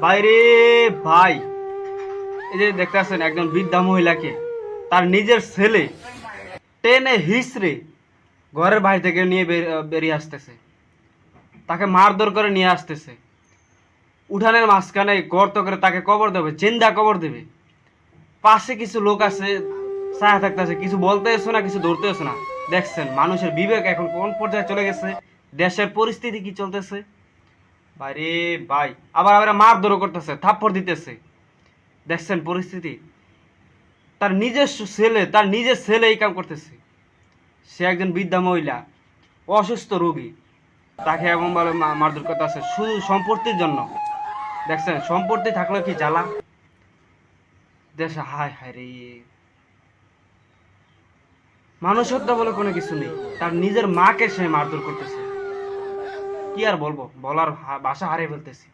বাইরে ভাই, এই যে দেখতে পাচ্ছেন একজন বৃদ্ধা মহিলাকে, তার নিজের ছেলে টেনে হিসড়ে ঘরের বাইরে থেকে নিয়ে বের- বেরিয়ে আসতেছে। তাকে মারধর করে নিয়ে আসতেছে। উঠানের মাঝখানে গর্ত করে তাকে কবর দেবে, জিন্দা কবর দেবে। পাশে কিছু লোক আছে, ছায়া থাকতেছে, কিছু বলতে এসো না, কিছু ধরতে এসো না। দেখছেন, মানুষের বিবেক এখন কোন পর্যায়ে চলে গেছে, দেশের পরিস্থিতি কি চলতেছে? বাইরে, ভাই। আবার আবার মারধরও করতেছে, থাপ্পড় দিতেছে। দেখছেন পরিস্থিতি? তার নিজস্ব ছেলে, তার নিজের ছেলে এই কাম করতেছে। সে একজন বৃদ্ধা মহিলা, অসুস্থ রোগী। তাকে এমন ভাবে মা- মারধর করতেছে, শুধু সম্পত্তির জন্য। দেখছেন, সম্পত্তি থাকলে কি জ্বালা? দেশে, হায় হায় রে। মানুষত্ব বলে কোনো কিছু নেই। তার নিজের মাকে সে মারধর করতেছে। কি আর বলব? বলার ভাষা হারিয়ে ফেলতেছি।